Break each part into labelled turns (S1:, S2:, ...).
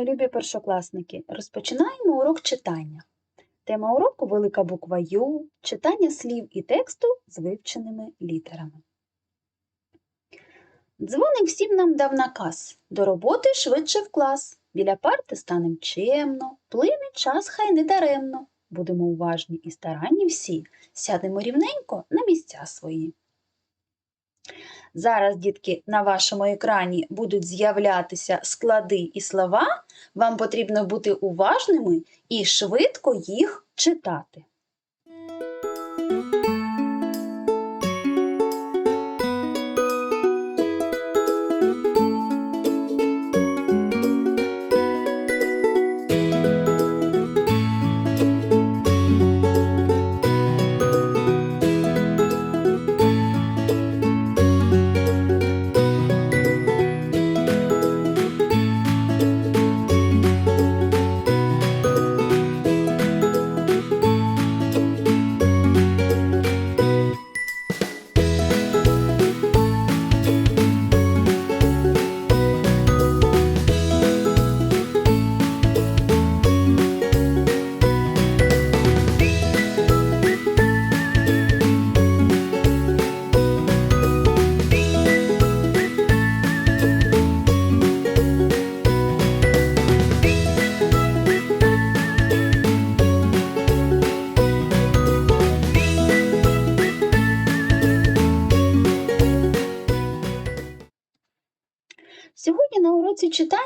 S1: мої любі першокласники, розпочинаємо урок читання. Тема уроку велика буква Ю, читання слів і тексту з вивченими літерами. Дзвоник всім нам дав наказ до роботи швидше в клас. Біля парти станем чемно, плине час хай не даремно. Будемо уважні і старанні всі, сядемо рівненько на місця свої. Зараз, дітки, на вашому екрані будуть з'являтися склади і слова. Вам потрібно бути уважними і швидко їх читати.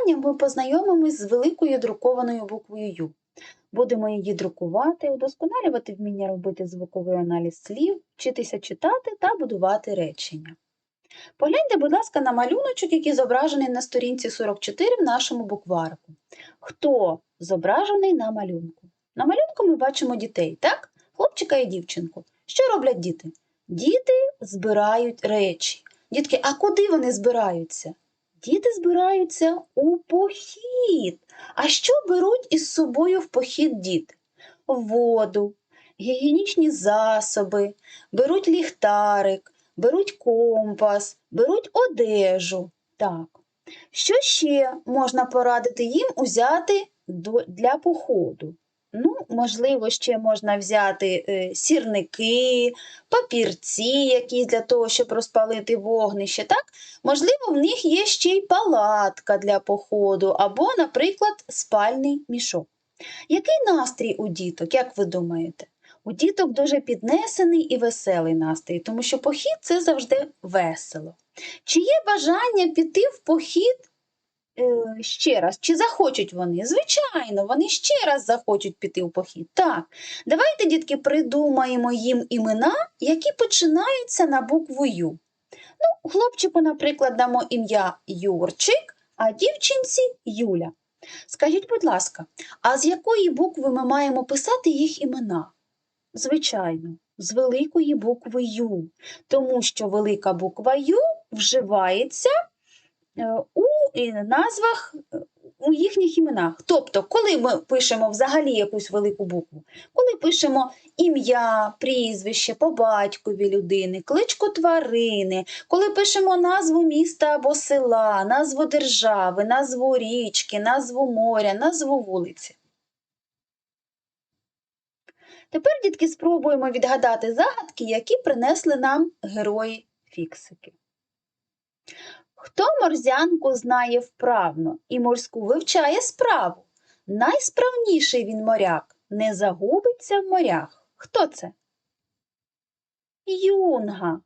S1: Уроці ми познайомимось з великою друкованою буквою Ю. Будемо її друкувати, удосконалювати вміння робити звуковий аналіз слів, вчитися читати та будувати речення. Погляньте, будь ласка, на малюночок, який зображений на сторінці 44 в нашому букварику. Хто зображений на малюнку? На малюнку ми бачимо дітей, так? Хлопчика і дівчинку. Що роблять діти? Діти збирають речі. Дітки, а куди вони збираються? Діти збираються у похід. А що беруть із собою в похід діти? Воду, гігієнічні засоби, беруть ліхтарик, беруть компас, беруть одежу. Так. Що ще можна порадити їм узяти для походу? Ну, можливо, ще можна взяти е, сірники, папірці якісь для того, щоб розпалити вогнище. Так? Можливо, в них є ще й палатка для походу або, наприклад, спальний мішок. Який настрій у діток, як ви думаєте? У діток дуже піднесений і веселий настрій, тому що похід це завжди весело. Чи є бажання піти в похід е, ще раз? Чи захочуть вони? Звичайно, вони ще раз захочуть піти в похід. Так, давайте, дітки, придумаємо їм імена, які починаються на букву Ю. Ну, хлопчику, наприклад, дамо ім'я Юрчик, а дівчинці Юля. Скажіть, будь ласка, а з якої букви ми маємо писати їх імена? Звичайно, з великої букви Ю, тому що велика буква Ю вживається е, у назвах е, у їхніх іменах. Тобто, коли ми пишемо взагалі якусь велику букву, коли пишемо ім'я, прізвище по батькові людини, кличку тварини, коли пишемо назву міста або села, назву держави, назву річки, назву моря, назву вулиці. Тепер, дітки, спробуємо відгадати загадки, які принесли нам герої фіксики. Хто морзянку знає вправно і морську вивчає справу? Найсправніший він моряк, не загубиться в морях. Хто це? Юнга.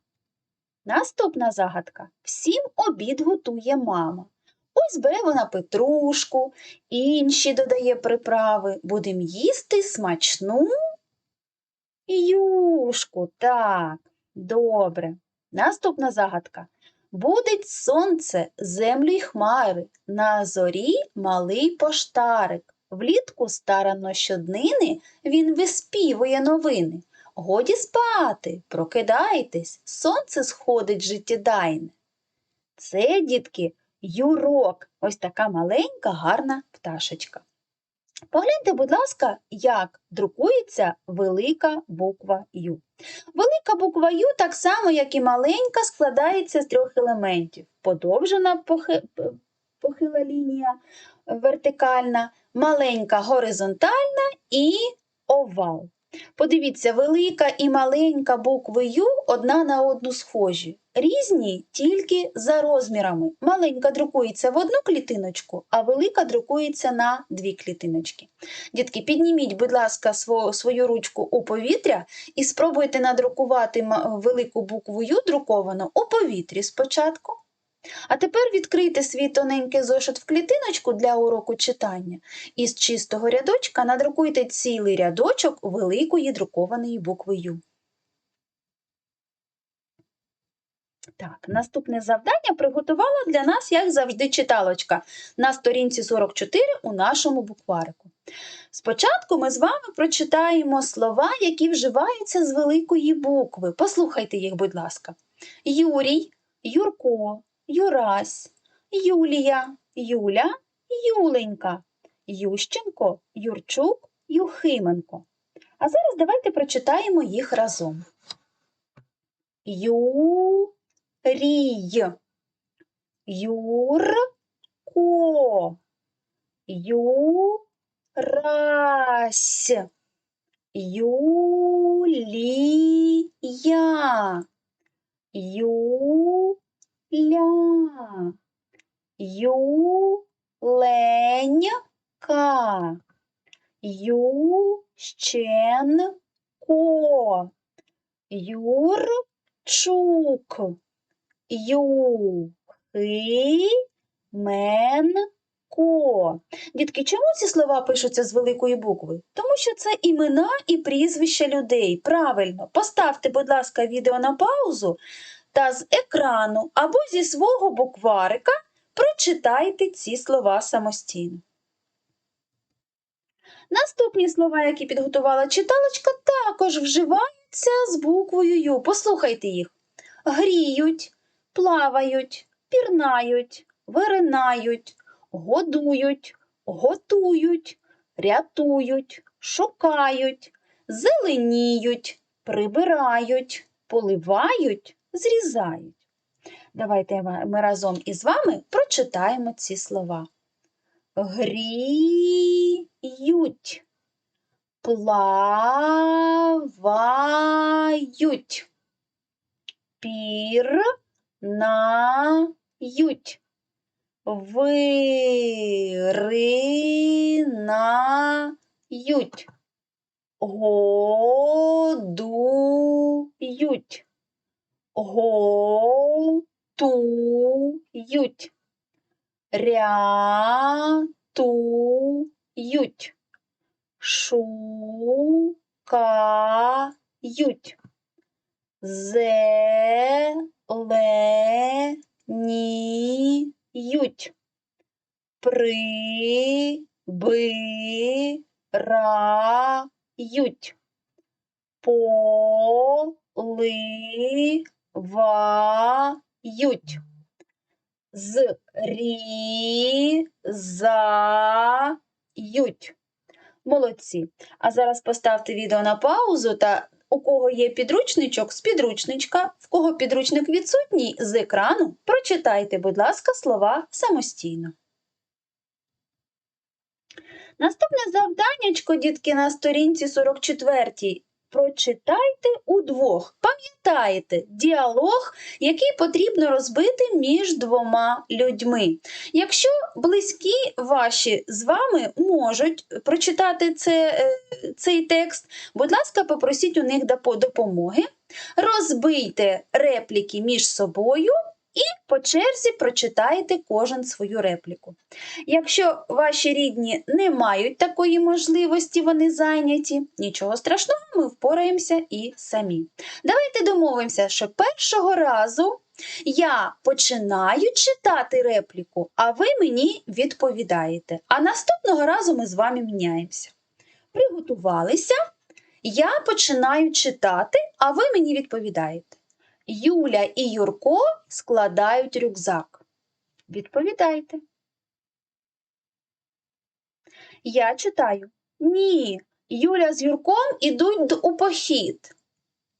S1: Наступна загадка. Всім обід готує мама. Ось бере вона петрушку, інші додає приправи. Будем їсти смачну юшку. Так, добре. Наступна загадка. Будить сонце, землю й хмари, на зорі малий поштарик. Влітку старанно щоднини він виспівує новини. Годі спати, прокидайтесь, сонце сходить життєдайне. Це, дітки, юрок, ось така маленька гарна пташечка. Погляньте, будь ласка, як друкується велика буква Ю. Велика буква Ю, так само, як і маленька, складається з трьох елементів: подовжена похи- похила лінія вертикальна, маленька горизонтальна і овал. Подивіться, велика і маленька букви Ю одна на одну схожі. Різні тільки за розмірами. Маленька друкується в одну клітиночку, а велика друкується на дві клітиночки. Дітки, підніміть, будь ласка, свою, ручку у повітря і спробуйте надрукувати велику букву Ю друковану у повітрі спочатку. А тепер відкрийте свій тоненький зошит в клітиночку для уроку читання і з чистого рядочка надрукуйте цілий рядочок великої друкованої букви Ю. Так, наступне завдання приготувала для нас, як завжди, читалочка на сторінці 44 у нашому букварику. Спочатку ми з вами прочитаємо слова, які вживаються з великої букви. Послухайте їх, будь ласка. Юрій, Юрко, Юрась, Юлія, Юля, Юленька, Ющенко, Юрчук, Юхименко. А зараз давайте прочитаємо їх разом. Юрій, Юрко, Юрась, Юлія, Юля, Юленька, Ющенко, Юрчук, Юхименко. Дітки, чому ці слова пишуться з великої букви? Тому що це імена і прізвища людей. Правильно, поставте, будь ласка, відео на паузу та з екрану або зі свого букварика прочитайте ці слова самостійно. Наступні слова, які підготувала читалочка, також вживаються з буквою Ю. Послухайте їх. Гріють, плавають, пірнають, виринають, годують, готують, рятують, шукають, зеленіють, прибирають, поливають, зрізають. Давайте ми разом із вами прочитаємо ці слова. Гріють, плавають, пірнають, виринають, годують, готують, рятують, шукають, зеленіють, прибирають, поливають, зрізають. Молодці. А зараз поставте відео на паузу та у кого є підручничок з підручничка, в кого підручник відсутній з екрану, прочитайте, будь ласка, слова самостійно. Наступне завданнячко, дітки, на сторінці 44. Прочитайте удвох. Пам'ятаєте діалог, який потрібно розбити між двома людьми. Якщо близькі ваші з вами можуть прочитати це, е, цей текст, будь ласка, попросіть у них допомоги. Розбийте репліки між собою і по черзі прочитайте кожен свою репліку. Якщо ваші рідні не мають такої можливості, вони зайняті, нічого страшного, ми впораємося і самі. Давайте домовимося, що першого разу я починаю читати репліку, а ви мені відповідаєте. А наступного разу ми з вами міняємося. Приготувалися, я починаю читати, а ви мені відповідаєте. Юля і Юрко складають рюкзак. Відповідайте. Я читаю. Ні, Юля з Юрком ідуть у похід.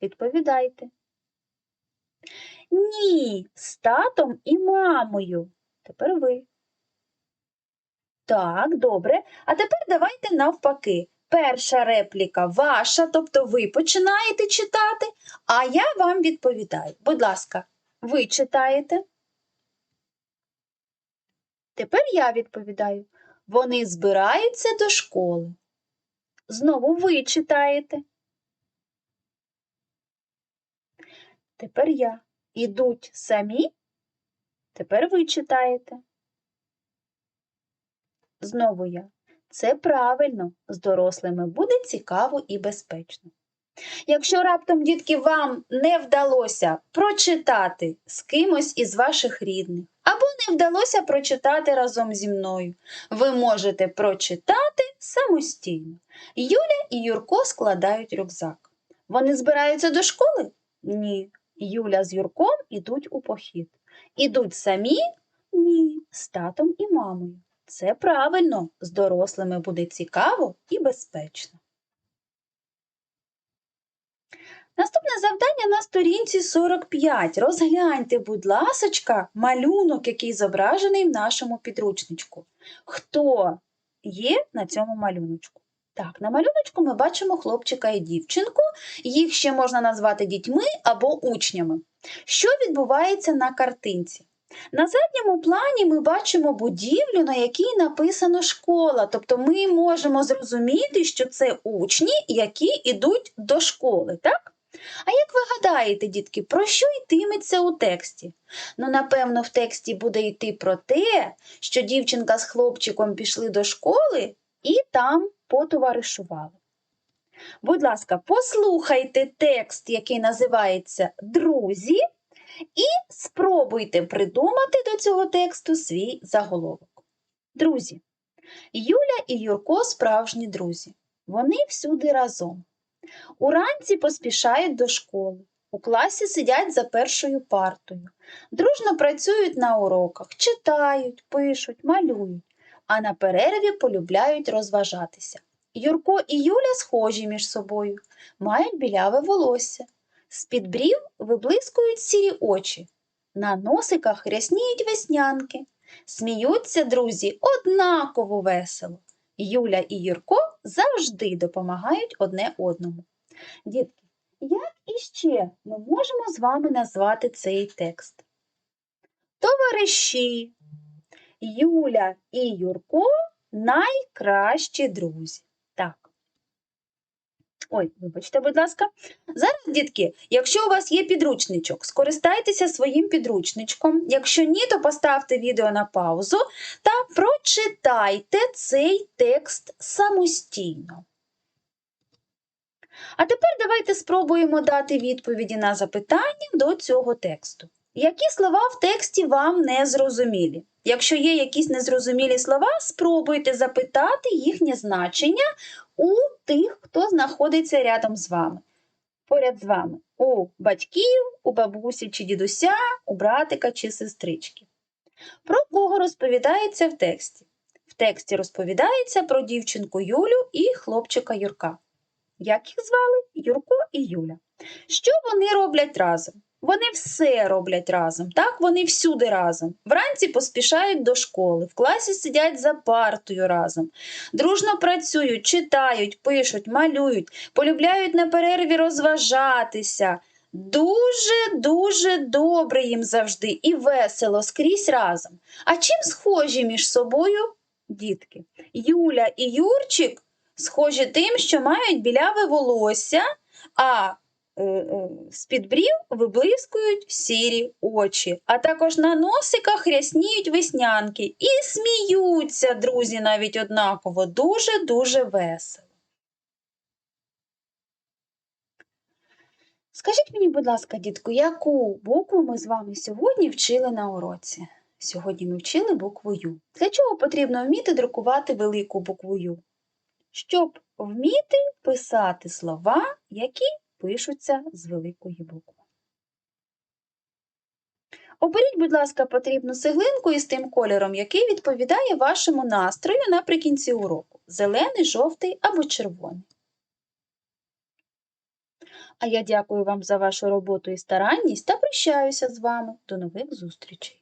S1: Відповідайте. Ні, з татом і мамою. Тепер ви. Так, добре. А тепер давайте навпаки. Перша репліка ваша, тобто ви починаєте читати, а я вам відповідаю. Будь ласка, ви читаєте. Тепер я відповідаю. Вони збираються до школи. Знову ви читаєте. Тепер я. Ідуть самі. Тепер ви читаєте. Знову я. Це правильно, з дорослими буде цікаво і безпечно. Якщо раптом, дітки, вам не вдалося прочитати з кимось із ваших рідних, або не вдалося прочитати разом зі мною, ви можете прочитати самостійно. Юля і Юрко складають рюкзак. Вони збираються до школи? Ні. Юля з Юрком ідуть у похід. Ідуть самі? Ні, з татом і мамою. Це правильно, з дорослими буде цікаво і безпечно. Наступне завдання на сторінці 45. Розгляньте, будь ласочка, малюнок, який зображений в нашому підручничку. Хто є на цьому малюночку? Так, на малюночку ми бачимо хлопчика і дівчинку. Їх ще можна назвати дітьми або учнями. Що відбувається на картинці? На задньому плані ми бачимо будівлю, на якій написано школа. Тобто ми можемо зрозуміти, що це учні, які йдуть до школи, так? А як ви гадаєте, дітки, про що йтиметься у тексті? Ну, напевно, в тексті буде йти про те, що дівчинка з хлопчиком пішли до школи і там потоваришували. Будь ласка, послухайте текст, який називається Друзі, і спробуйте придумати до цього тексту свій заголовок. Друзі, Юля і Юрко справжні друзі. Вони всюди разом. Уранці поспішають до школи. У класі сидять за першою партою. Дружно працюють на уроках, читають, пишуть, малюють, а на перерві полюбляють розважатися. Юрко і Юля схожі між собою, мають біляве волосся. З-під брів виблискують сірі очі. На носиках рясніють веснянки. Сміються друзі однаково весело. Юля і Юрко завжди допомагають одне одному. Дітки, як іще ми можемо з вами назвати цей текст? Товариші, Юля і Юрко найкращі друзі. Ой, вибачте, будь ласка. Зараз, дітки, якщо у вас є підручничок, скористайтеся своїм підручничком. Якщо ні, то поставте відео на паузу та прочитайте цей текст самостійно. А тепер давайте спробуємо дати відповіді на запитання до цього тексту. Які слова в тексті вам не зрозумілі? Якщо є якісь незрозумілі слова, спробуйте запитати їхнє значення у тих, хто знаходиться рядом з вами. Поряд з вами у батьків, у бабусі чи дідуся, у братика чи сестрички. Про кого розповідається в тексті? В тексті розповідається про дівчинку Юлю і хлопчика Юрка. Як їх звали? Юрко і Юля. Що вони роблять разом? Вони все роблять разом, так? Вони всюди разом. Вранці поспішають до школи, в класі сидять за партою разом, дружно працюють, читають, пишуть, малюють, полюбляють на перерві розважатися. Дуже-дуже добре їм завжди і весело скрізь разом. А чим схожі між собою дітки? Юля і Юрчик схожі тим, що мають біляве волосся, а з-під брів виблискують сірі очі, а також на носиках рясніють веснянки і сміються, друзі, навіть однаково, дуже-дуже весело. Скажіть мені, будь ласка, дітку, яку букву ми з вами сьогодні вчили на уроці? Сьогодні ми вчили букву Ю. Для чого потрібно вміти друкувати велику букву Ю? Щоб вміти писати слова, які пишуться з великої букви. Оберіть, будь ласка, потрібну цеглинку із тим кольором, який відповідає вашому настрою наприкінці уроку зелений, жовтий або червоний. А я дякую вам за вашу роботу і старанність та прощаюся з вами. До нових зустрічей!